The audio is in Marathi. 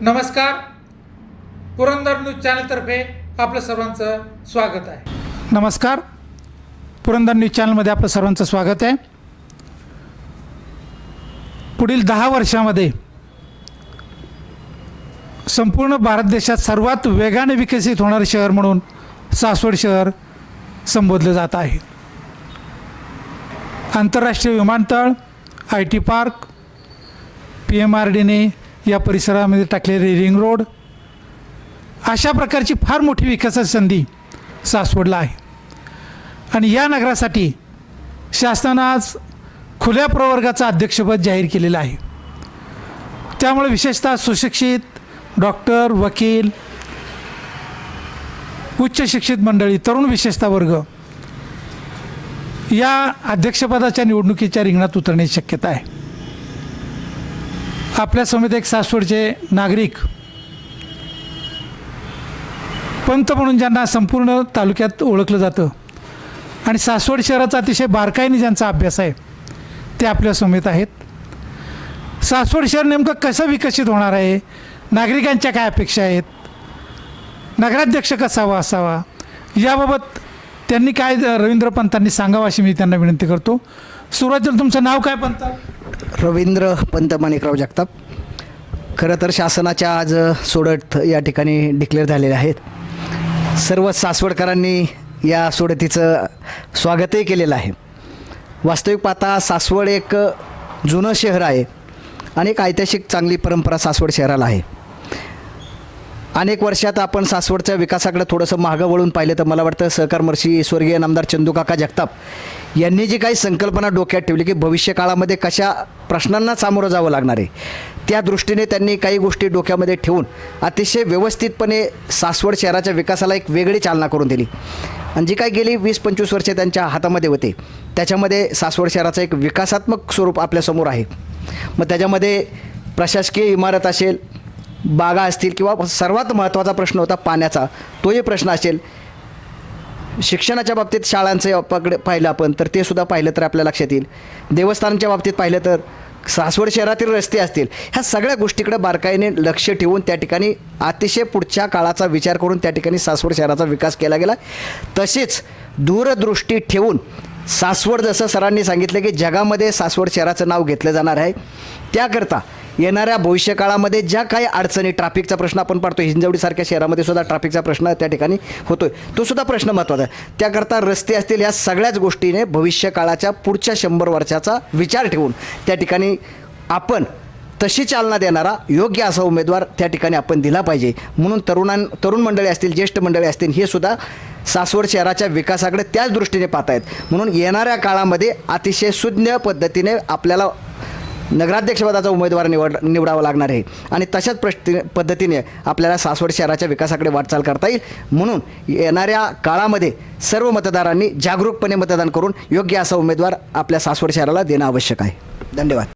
नमस्कार. पुरंदर न्यूज चॅनलतर्फे आपलं सर्वांचं स्वागत आहे. नमस्कार. पुरंदर न्यूज चॅनलमध्ये आपलं सर्वांचं स्वागत आहे. पुढील दहा वर्षामध्ये संपूर्ण भारत देशात सर्वात वेगाने विकसित होणारं शहर म्हणून सासवड शहर संबोधलं जात आहे. आंतरराष्ट्रीय विमानतळ I T park P M R डीने या परिसरामध्ये टाकलेले रिंग रोड अशा प्रकारची फार मोठी विकासाची संधी सासवडला आहे. आणि या नगरासाठी शासनानं आज खुल्या प्रवर्गाचं अध्यक्षपद जाहीर केलेलं आहे. त्यामुळे विशेषतः सुशिक्षित डॉक्टर वकील उच्च शिक्षित मंडळी तरुण विशेषता वर्ग या अध्यक्षपदाच्या निवडणुकीच्या रिंगणात उतरण्याची शक्यता आहे. आपल्या समेत एक सासवडचे नागरिक. पंत म्हणून ज्यांना संपूर्ण तालुक्यात ओळखलं जातं. आणि सासवड शहराचा अतिशय बारकाईने ज्यांचा अभ्यास आहे ते आपल्या समेत आहेत. सासवड शहर नेमकं कसं विकसित होणार आहे? नागरिकांच्या काय अपेक्षा आहेत? नगराध्यक्ष कसावा असावा? याबाबत त्यांनी काय रवींद्र पंतांनी सांगावं अशी मी त्यांना विनंती करतो. सुरुवातीला तुमचं नाव काय पंत? रवींद्र पंत माणिकराव जगताप. खरं तर शासनाच्या आज सोडत या ठिकाणी डिक्लेअर झालेले आहेत. सर्व सासवडकरांनी या सोडतीचं स्वागतही केलेलं आहे. वास्तविक पाहता सासवड एक जुनं शहर आहे आणि एक ऐतिहासिक चांगली परंपरा सासवड शहराला आहे. अनेक वर्षात आपण सासवडच्या विकासाकडे थोडंसं मागं वळून पाहिलं तर मला वाटतं सहकारमर्षी स्वर्गीय नामदार चंदूकाका जगताप यांनी जी काही संकल्पना डोक्यात ठेवली की भविष्य काळामध्ये कशा प्रश्नांना सामोरं जावं लागणार आहे त्या दृष्टीने त्यांनी काही गोष्टी डोक्यामध्ये ठेवून अतिशय व्यवस्थितपणे सासवड शहराच्या विकासाला एक वेगळी चालना करून दिली. आणि जी काही गेली वीस पंचवीस वर्षे त्यांच्या हातामध्ये होते त्याच्यामध्ये सासवड शहराचं एक विकासात्मक स्वरूप आपल्यासमोर आहे. मग त्याच्यामध्ये प्रशासकीय इमारत असेल बागा असतील किंवा सर्वात महत्त्वाचा प्रश्न होता पाण्याचा तोही प्रश्न असेल. शिक्षणाच्या बाबतीत शाळांचं पकडे पाहिलं आपण तर ते सुद्धा पाहिलं तर आपल्या लक्षात येईल. देवस्थानांच्या बाबतीत पाहिलं तर सासवड शहरातील रस्ते असतील. ह्या सगळ्या गोष्टीकडे बारकाईने लक्ष ठेवून त्या ठिकाणी अतिशय पुढच्या काळाचा विचार करून त्या ठिकाणी सासवड शहराचा विकास केला गेला. तसेच दूरदृष्टी ठेवून सासवड जसं सरांनी सांगितलं की जगामध्ये सासवड शहराचं नाव घेतलं जाणार आहे. त्याकरता येणाऱ्या भविष्यकाळामध्ये ज्या काही अडचणी ट्रॅफिकचा प्रश्न आपण पाडतो हिंजवडीसारख्या शहरामध्ये सुद्धा ट्रॅफिकचा प्रश्न त्या ठिकाणी होतोय. तो सुद्धा प्रश्न महत्त्वाचा आहे. त्याकरता रस्ते असतील या सगळ्याच गोष्टीने भविष्यकाळाच्या पुढच्या शंभर वर्षाचा विचार ठेवून त्या ठिकाणी आपण तशी चालना देणारा योग्य असा उमेदवार त्या ठिकाणी आपण दिला पाहिजे. म्हणून तरुणां तरुण मंडळी असतील ज्येष्ठ मंडळी असतील हे सुद्धा सासवड शहराच्या विकासाकडे त्याच दृष्टीने पाहत आहेत म्हणून येणाऱ्या काळामध्ये अतिशय सुज्ञ पद्धतीने आपल्याला नगराध्यक्षपदाचा उमेदवार निवड निवडावा लागणार आहे. आणि तशाच प्रश्न पद्धतीने आपल्याला सासवड शहराच्या विकासाकडे वाटचाल करता येईल. म्हणून येणाऱ्या काळामध्ये सर्व मतदारांनी जागरूकपणे मतदान करून योग्य असा उमेदवार आपल्या सासवड शहराला देणं आवश्यक आहे. धन्यवाद.